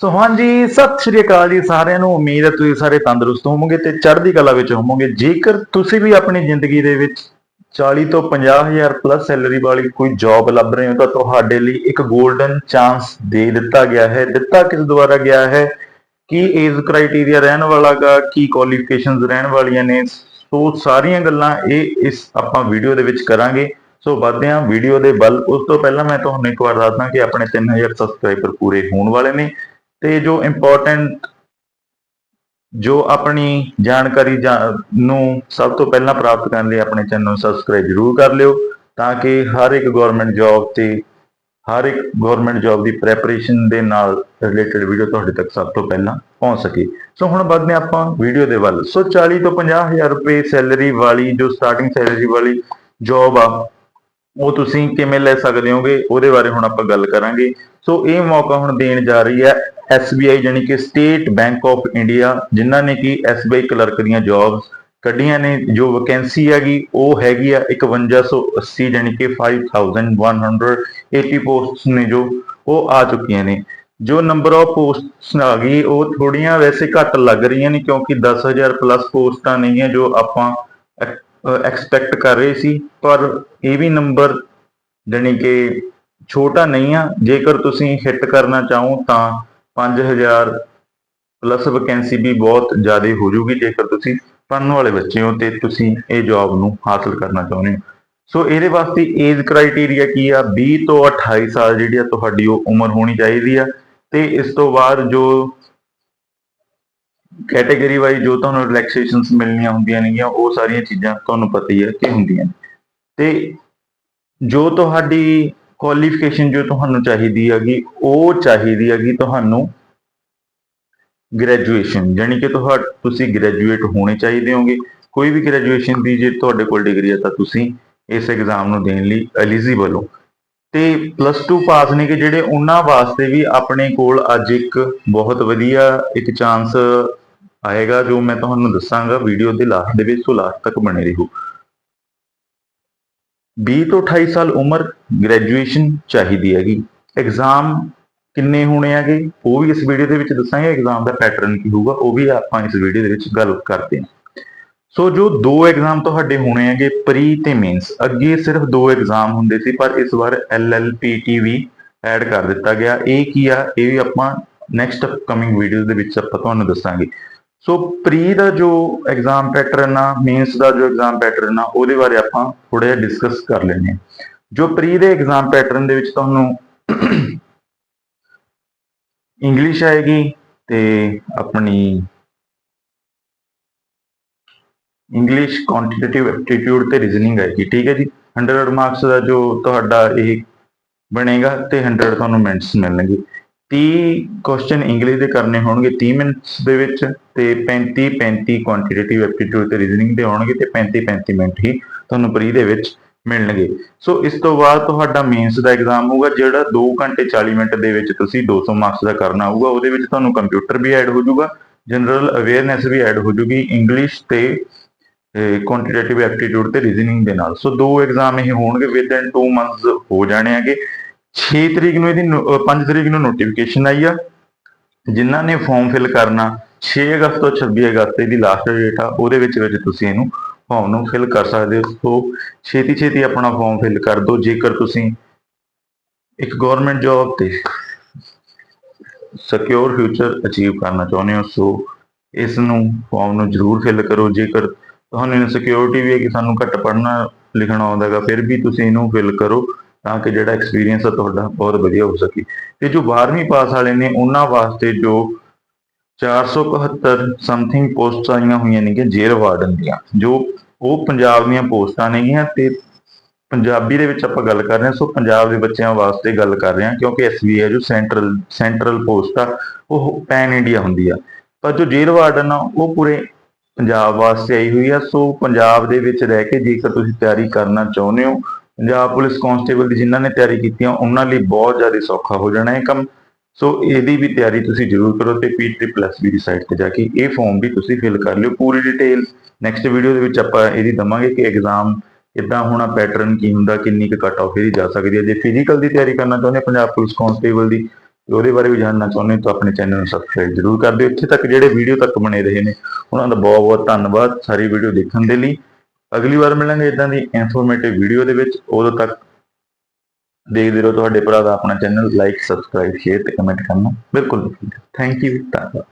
ਸੋ ਹਾਂਜੀ, ਸਤਿ ਸ਼੍ਰੀ ਅਕਾਲ ਜੀ ਸਾਰਿਆਂ ਨੂੰ। ਉਮੀਦ ਹੈ ਤੁਸੀਂ ਸਾਰੇ ਤੰਦਰੁਸਤ ਹੋਵੋਗੇ ਤੇ ਚੜ੍ਹਦੀ ਕਲਾ ਵਿੱਚ ਹੋਵੋਗੇ। ਜੇਕਰ ਤੁਸੀਂ ਵੀ ਆਪਣੀ ਜ਼ਿੰਦਗੀ ਦੇ ਵਿੱਚ 40 ਤੋਂ 50000 ਪਲੱਸ ਸੈਲਰੀ ਵਾਲੀ ਕੋਈ ਜੌਬ ਲੱਭ ਰਹੇ ਹੋ, ਤਾਂ ਤੁਹਾਡੇ ਲਈ ਇੱਕ 골ਡਨ ਚਾਂਸ ਦੇ ਦਿੱਤਾ ਗਿਆ ਹੈ। ਦਿੱਤਾ ਕਿਸ ਦੁਆਰਾ ਗਿਆ ਹੈ? ਕੀ ਏਜ ਕ੍ਰਾਈਟੇਰੀਆ ਰਹਿਣ ਵਾਲਾਗਾ ਕੀ ਕੁਆਲੀਫਿਕੇਸ਼ਨਸ ਰਹਿਣ ਵਾਲੀਆਂ ਨੇ? ਸੋ ਸਾਰੀਆਂ ਗੱਲਾਂ ਇਹ ਇਸ ਆਪਾਂ ਵੀਡੀਓ ਦੇ ਵਿੱਚ ਕਰਾਂਗੇ। ਸੋ ਵਧਦੇ ਹਾਂ ਵੀਡੀਓ ਦੇ ਵੱਲ। ਉਸ ਤੋਂ ਪਹਿਲਾਂ ਮੈਂ ਤੁਹਾਨੂੰ ਇੱਕ ਵਾਰ ਦੱਸਦਾ ਕਿ ਆਪਣੇ 3000 ਸਬਸਕ੍ਰਾਈਬਰ ਪੂਰੇ ਹੋਣ ਵਾਲੇ ਨੇ। ਤੇ ਜੋ ਇੰਪੋਰਟੈਂਟ ਜੋ ਆਪਣੀ ਜਾਣਕਾਰੀ ਜਾਂ- ਨੂੰ ਸਭ ਤੋਂ ਪਹਿਲਾਂ ਪ੍ਰਾਪਤ ਕਰਨ ਲਈ ਆਪਣੇ ਚੈਨਲ ਨੂੰ ਸਬਸਕ੍ਰਾਈਬ ਜ਼ਰੂਰ ਕਰ ਲਿਓ ਤਾਂ ਕਿ ਹਰ ਇੱਕ ਗਵਰਨਮੈਂਟ ਜੌਬ ਤੇ ਹਰ ਇੱਕ ਗਵਰਨਮੈਂਟ ਜੌਬ ਦੀ ਪ੍ਰੈਪਰੇਸ਼ਨ ਦੇ ਨਾਲ ਰਿਲੇਟਡ ਵੀਡੀਓ ਤੁਹਾਡੇ ਤੱਕ ਸਭ ਤੋਂ ਪਹਿਲਾਂ ਪਹੁੰਚ ਸਕੇ। ਸੋ ਹੁਣ ਵੱਧਦੇ ਹਾਂ ਆਪਾਂ ਵੀਡੀਓ ਦੇ ਵੱਲ। ਸੋ 40 ਤੋਂ 50000 ਰੁਪਏ ਸੈਲਰੀ ਵਾਲੀ ਜੋ ਸਟਾਰਟਿੰਗ ਸੈਲਰੀ ਵਾਲੀ ਜੌਬ ਆ, ਉਹ ਤੁਸੀਂ ਕਿਵੇਂ ਲੈ ਸਕਦੇ ਹੋਗੇ? ਉਹਦੇ ਬਾਰੇ ਹੁਣ ਆਪਾਂ ਗੱਲ ਕਰਾਂਗੇ। ਸੋ ਇਹ ਮੌਕਾ ਹੁਣ ਦੇਣ ਜਾ ਰਹੀ ਹੈ SBI ਜਾਨੀ ਕਿ ਸਟੇਟ ਬੈਂਕ ਆਫ ਇੰਡੀਆ ਜਿਨ੍ਹਾਂ ਨੇ ਕਿ SBI ਕਲਰਕ ਦੀਆਂ ਜੌਬਸ ਕੱਢੀਆਂ ਨੇ, ਜੋ ਵੈਕੈਂਸੀ ਹੈਗੀ, ਉਹ ਹੈਗੀ ਆ 5180 ਜਾਨੀ ਕਿ 5180 ਪੋਸਟਸ ਨੇ ਜੋ, ਉਹ ਆ ਚੁੱਕੀਆਂ ਨੇ। ਜੋ ਨੰਬਰ ਆਫ ਪੋਸਟਸ ਆ ਗਈ, ਉਹ ਥੋੜੀਆਂ ਵੈਸੇ ਘੱਟ ਲੱਗ ਰਹੀਆਂ ਨੇ, ਕਿਉਂਕਿ 10000 ਪਲੱਸ ਪੋਸਟਾਂ ਨਹੀਂ ਹੈ ਜੋ ਆਪਾਂ ਐਕਸਪੈਕਟ ਕਰ ਰਹੇ ਸੀ। ਪਰ ਇਹ ਵੀ ਨੰਬਰ ਜਾਣੀ ਕਿ ਛੋਟਾ ਨਹੀਂ ਆ। ਜੇਕਰ ਤੁਸੀਂ ਹਿੱਟ ਕਰਨਾ ਚਾਹੋ ਤਾਂ 5000 ਪਲੱਸ ਵੈਕੈਂਸੀ ਵੀ ਬਹੁਤ ਜ਼ਿਆਦਾ ਹੋ ਜੂਗੀ ਜੇਕਰ ਤੁਸੀਂ ਪੜਨ ਵਾਲੇ ਬੱਚੇ ਹੋ ਤੇ ਤੁਸੀਂ ਇਹ ਜੌਬ ਨੂੰ ਹਾਸਲ ਕਰਨਾ ਚਾਹੁੰਦੇ ਹੋ। ਸੋ ਇਹਦੇ ਵਾਸਤੇ ਏਜ ਕ੍ਰਾਈਟੇਰੀਆ ਕੀ ਆ? 20 ਤੋਂ 28 ਸਾਲ ਜਿਹੜੀ ਆ ਤੁਹਾਡੀ ਉਹ ਉਮਰ ਹੋਣੀ ਚਾਹੀਦੀ ਆ ਤੇ ਇਸ ਤੋਂ ਬਾਅਦ ਜੋ ਕੈਟਾਗਰੀ ਵਾਈਜ਼ ਜੋ ਤੁਹਾਨੂੰ ਰਿਲੈਕਸੇਸ਼ਨਸ ਮਿਲਣੀਆਂ ਹੁੰਦੀਆਂ ਨੇਗੀਆਂ, ਉਹ ਸਾਰੀਆਂ ਚੀਜ਼ਾਂ ਤੁਹਾਨੂੰ ਪਤਾ ਹੀ ਹੈ ਕਿ ਹੁੰਦੀਆਂ ਨੇ। ਤੇ ਜੋ ਤੁਹਾਡੀ ਕੁਆਲੀਫਿਕੇਸ਼ਨ ਜੋ ਤੁਹਾਨੂੰ ਚਾਹੀਦੀ ਹੈਗੀ, ਉਹ ਚਾਹੀਦੀ ਹੈਗੀ ਤੁਹਾਨੂੰ ਗ੍ਰੈਜੂਏਸ਼ਨ ਯਾਨੀ ਕਿ ਤੁਹਾ, ਤੁਸੀਂ ਗ੍ਰੈਜੂਏਟ ਹੋਣੇ ਚਾਹੀਦੇ ਹੋਗੇ। ਕੋਈ ਵੀ ਗ੍ਰੈਜੂਏਸ਼ਨ ਦੀ ਜੇ ਤੁਹਾਡੇ ਕੋਲ ਡਿਗਰੀ ਹੈ ਤਾਂ ਤੁਸੀਂ ਇਸ ਐਗਜ਼ਾਮ ਨੂੰ ਦੇਣ ਲਈ ਐਲੀਜੀਬਲ ਹੋ। ਤੇ ਪਲੱਸ 2 ਪਾਸ ਨੇ ਕਿ ਜਿਹੜੇ ਉਹਨਾਂ ਵਾਸਤੇ ਵੀ ਆਪਣੇ ਕੋਲ ਅੱਜ ਇੱਕ ਬਹੁਤ ਵਧੀਆ ਇੱਕ ਚਾਂਸ ਆਏਗਾ, ਜੋ ਮੈਂ ਤੁਹਾਨੂੰ ਦੱਸਾਂਗਾ ਵੀਡੀਓ ਦੇ ਲਾਸਟ ਦੇ ਵਿੱਚ ਸੋ ਲਾਸਟ ਤੱਕ ਬਣੇ ਰਹੋ। 20 ਤੋਂ 28 ਸਾਲ ਉਮਰ ਗ੍ਰੈਜੂਏਸ਼ਨ ਚਾਹੀਦੀ ਹੈਗੀ। ਐਗਜ਼ਾਮ ਕਿੰਨੇ ਹੋਣੇ ਹੈਗੇ, ਉਹ ਵੀ ਇਸ ਵੀਡੀਓ ਦੇ ਵਿੱਚ ਦੱਸਾਂਗੇ। ਐਗਜ਼ਾਮ ਦਾ ਪੈਟਰਨ ਕੀ ਹੋਊਗਾ, ਉਹ ਵੀ ਆਪਾਂ ਇਸ ਵੀਡੀਓ ਦੇ ਵਿੱਚ ਗੱਲ ਕਰਦੇ ਹਾਂ। ਸੋ ਜੋ ਦੋ ਐਗਜ਼ਾਮ ਤੁਹਾਡੇ ਹੋਣੇ ਹੈਗੇ ਪ੍ਰੀ ਤੇ ਮੇਨਸ ਅੱਗੇ ਸਿਰਫ ਦੋ ਐਗਜ਼ਾਮ ਹੁੰਦੇ ਸੀ, ਪਰ ਇਸ ਵਾਰ ਐਲਐਲਪੀਟੀ ਵੀ ਐਡ ਕਰ ਦਿੱਤਾ ਗਿਆ। ਇਹ ਕੀ ਆ, ਇਹ ਵੀ ਆਪਾਂ ਨੈਕਸਟ ਅਪਕਮਿੰਗ ਵੀਡੀਓਜ਼ ਦੇ ਵਿੱਚ ਆਪਾਂ ਤੁਹਾਨੂੰ ਦੱਸਾਂਗੇ। ਸੋ ਪ੍ਰੀ ਦਾ ਜੋ ਐਗਜ਼ਾਮ ਪੈਟਰਨ ਆ ਮੇਨਸ ਦਾ ਜੋ ਐਗਜ਼ਾਮ ਪੈਟਰਨ ਆ, ਉਹਦੇ ਬਾਰੇ ਆਪਾਂ ਥੋੜਾ ਜਿਹਾ ਡਿਸਕਸ ਕਰ ਲੈਂਦੇ ਹਾਂ। ਜੋ ਪ੍ਰੀ ਦੇ ਐਗਜ਼ਾਮ ਪੈਟਰਨ ਦੇ ਵਿੱਚ ਤੁਹਾਨੂੰ ਇੰਗਲਿਸ਼ ਆਏਗੀ ਤੇ ਆਪਣੀ ਇੰਗਲਿਸ਼ ਕੁਆਂਟੀਟੇਟਿਵ ਐਪਟੀਟਿਊਡ ਤੇ ਰੀਜ਼ਨਿੰਗ ਆਏਗੀ, ਠੀਕ ਹੈ ਜੀ? 100 ਮਾਰਕਸ ਦਾ ਜੋ ਤੁਹਾਡਾ ਇਹ ਬਣੇਗਾ ਤੇ 100 ਤੁਹਾਨੂੰ ਮਿੰਟਸ ਮਿਲਣਗੇ। 30 ਕੁਐਸਚਨ ਇੰਗਲਿਸ਼ ਦੇ ਕਰਨੇ ਹੋਣਗੇ 30 ਮਿੰਟਸ ਦੇ ਵਿੱਚ ਤੇ 35 35 ਕੁਆਂਟੀਟੇਟਿਵ ਐਪਟੀਟਿਊਡ ਤੇ ਰੀਜ਼ਨਿੰਗ ਦੇ ਹੋਣਗੇ ਤੇ 35 35 ਮਿੰਟ ਹੀ ਤੁਹਾਨੂੰ ਪ੍ਰੀ ਦੇ ਵਿੱਚ ਮਿਲਣਗੇ। ਸੋ ਇਸ ਤੋਂ ਬਾਅਦ ਤੁਹਾਡਾ ਮੇਨਸ ਦਾ ਐਗਜ਼ਾਮ ਹੋਊਗਾ, ਜਿਹੜਾ 2 ਘੰਟੇ 40 ਮਿੰਟ ਦੇ ਵਿੱਚ ਤੁਸੀਂ 200 ਮਾਰਕਸ ਦਾ ਕਰਨਾ ਹੋਊਗਾ, ਉਹਦੇ ਵਿੱਚ ਤੁਹਾਨੂੰ ਕੰਪਿਊਟਰ ਵੀ ਐਡ ਹੋ ਜਾਊਗਾ ਜਨਰਲ ਅਵੇਅਰਨੈਸ ਵੀ ਐਡ ਹੋ ਜੂਗੀ ਇੰਗਲਿਸ਼ ਤੇ ਕੁਆਂਟੀਟੇਟਿਵ ਐਪਟੀਟਿਊਡ ਤੇ ਰੀਜ਼ਨਿੰਗ ਦੇ ਨਾਲ। ਸੋ ਦੋ ਐਗਜ਼ਾਮ ਇਹ ਹੋਣਗੇ ਵਿਦ ਇਨ 2 ਮੰਥਸ ਹੋ ਜਾਣੇ ਹੈਗੇ। 6 ਤਰੀਕ ਨੂੰ ਇਹਦੀ 5 ਤਰੀਕ ਨੂੰ ਨੋਟੀਫਿਕੇਸ਼ਨ ਆਈ ਆ। ਜਿਨ੍ਹਾਂ ਨੇ ਫਾਰਮ ਫਿਲ ਕਰਨਾ 6 ਅਗਸਤ ਤੋਂ 26 ਅਗਸਤ ਦੀ ਲਾਸਟ ਡੇਟ ਆ, ਉਹਦੇ ਵਿੱਚ ਵਿੱਚ ਤੁਸੀਂ ਇਹਨੂੰ ਫਾਰਮ ਨੂੰ ਫਿਲ ਕਰ ਸਕਦੇ ਹੋ। ਸੋ ਛੇਤੀ ਛੇਤੀ ਆਪਣਾ ਫਾਰਮ ਫਿਲ ਕਰ ਦਿਓ। ਜੇਕਰ ਤੁਸੀਂ ਇੱਕ ਗਵਰਨਮੈਂਟ ਜੌਬ ਤੇ ਸਿਕਿਉਰ ਫਿਊਚਰ ਅਚੀਵ ਕਰਨਾ ਚਾਹੁੰਦੇ ਹੋ, ਸੋ ਇਸ ਨੂੰ ਫਾਰਮ ਨੂੰ ਜ਼ਰੂਰ ਫਿਲ ਕਰੋ। ਜੇਕਰ ਤੁਹਾਨੂੰ ਇਨਸਿਕਿਉਰਿਟੀ ਵੀ ਹੈ ਕਿ ਸਾਨੂੰ ਘੱਟ ਪੜ੍ਹਨਾ, ਲਿਖਣਾ ਆਉਂਦਾ ਹੈਗਾ, ਫਿਰ ਵੀ ਤੁਸੀਂ ਇਹਨੂੰ ਫਿਲ ਕਰੋ। ਤਾਂ ਕਿ ਜਿਹੜਾ ਐਕਸਪੀਰੀਅੰਸ ਹੈ ਤੁਹਾਡਾ ਬਹੁਤ ਵਧੀਆ ਹੋ ਸਕੇ। ਤੇ ਜੋ 12ਵੀਂ ਪਾਸ ਵਾਲੇ ਨੇ, ਉਹਨਾਂ ਵਾਸਤੇ ਜੋ 471 ਸਮਥਿੰਗ ਪੋਸਟਸ ਆਈਆਂ ਹੋਈਆਂ ਨੇ ਕਿ ਜੇਲ੍ਹ ਵਾਰਡਨ ਦੀਆਂ, ਜੋ ਉਹ ਪੰਜਾਬ ਦੀਆਂ ਪੋਸਟਾਂ ਨੇਗੀਆਂ ਤੇ ਪੰਜਾਬੀ ਦੇ ਵਿੱਚ ਆਪਾਂ ਗੱਲ ਕਰ ਰਹੇ ਹਾਂ, ਸੋ ਪੰਜਾਬ ਦੇ ਬੱਚਿਆਂ ਵਾਸਤੇ ਗੱਲ ਕਰ ਰਹੇ ਹਾਂ, ਕਿਉਂਕਿ ਐਸਬੀ ਹੈ ਜੋ ਸੈਂਟਰਲ ਸੈਂਟਰਲ ਪੋਸਟ ਆ, ਉਹ ਪੈਨ ਇੰਡੀਆ ਹੁੰਦੀ ਆ। ਪਰ ਜੋ ਜੇਲ੍ਹ ਵਾਰਡਨ ਆ, ਉਹ ਪੂਰੇ ਪੰਜਾਬ ਵਾਸਤੇ ਆਈ ਹੋਈ ਆ, ਸੋ ਪੰਜਾਬ ਦੇ ਵਿੱਚ ਰਹਿ ਕੇ ਜੇਕਰ ਤੁਸੀਂ ਤਿਆਰੀ ਕਰਨਾ ਚਾਹੁੰਦੇ ਹੋ ਪੰਜਾਬ ਪੁਲਿਸ ਕਾਂਸਟੇਬਲ ਦੀ ਜਿਨ੍ਹਾਂ ਨੇ ਤਿਆਰੀ ਕੀਤੀ ਹੈ ਉਹਨਾਂ ਲਈ ਬਹੁਤ ਜ਼ਿਆਦਾ ਸੌਖਾ ਹੋ ਜਾਣਾ ਇਹ ਕੰਮ। ਸੋ ਇਹਦੀ ਵੀ ਤਿਆਰੀ ਤੁਸੀਂ ਜ਼ਰੂਰ ਕਰੋ ਤੇ ਪੀਟੀ ਪਲੱਸ ਵੀ ਦੀ ਸਾਈਟ ਤੇ ਜਾ ਕੇ ਇਹ ਫਾਰਮ ਵੀ ਤੁਸੀਂ ਫਿਲ ਕਰ ਲਿਓ ਪੂਰੀ ਡਿਟੇਲ ਨੈਕਸਟ ਵੀਡੀਓ ਦੇ ਵਿੱਚ ਆਪਾਂ ਇਹਦੀ ਦਵਾਂਗੇ ਕਿ ਐਗਜ਼ਾਮ ਕਿੱਦਾਂ ਹੋਣਾ ਪੈਟਰਨ ਕੀ ਹੁੰਦਾ, ਕਿੰਨੀ ਕੁ ਕੱਟ ਆਫ ਇਹਦੀ ਜਾ ਸਕਦੀ ਹੈ। ਜੇ ਫਿਜ਼ੀਕਲ ਦੀ ਤਿਆਰੀ ਕਰਨਾ ਚਾਹੁੰਦੇ ਪੰਜਾਬ ਪੁਲਿਸ ਕਾਂਸਟੇਬਲ ਦੀ ਉਹਦੇ ਬਾਰੇ ਵੀ ਜਾਣਨਾ ਚਾਹੁੰਦੇ ਹੋ ਤਾਂ ਆਪਣੇ ਚੈਨਲ ਨੂੰ ਸਬਸਕ੍ਰਾਈਬ ਜ਼ਰੂਰ ਕਰ ਦਿਓ। ਇੱਥੇ ਤੱਕ ਜਿਹੜੇ ਵੀਡੀਓ ਤੱਕ ਬਣੇ ਰਹੇ ਨੇ, ਉਹਨਾਂ ਦਾ ਬਹੁਤ ਬਹੁਤ ਧੰਨਵਾਦ ਸਾਰੀ ਵੀਡੀਓ ਦੇਖਣ ਦੇ ਲਈ। ਅਗਲੀ ਵਾਰ ਮਿਲਾਂਗੇ ਇਦਾਂ ਦੀ ਇਨਫੋਰਮੇਟਿਵ ਵੀਡੀਓ ਦੇ ਵਿੱਚ। ਉਦੋਂ ਤੱਕ ਦੇਖਦੇ ਰਹੋ ਤੁਹਾਡੇ ਭਰਾ ਦਾ ਆਪਣਾ ਚੈਨਲ ਲਾਈਕ ਸਬਸਕ੍ਰਾਈਬ ਸ਼ੇਅਰ ਤੇ ਕਮੈਂਟ ਕਰਨਾ। ਬਿਲਕੁਲ। ਥੈਂਕ ਯੂ ਧੰਨਵਾਦ।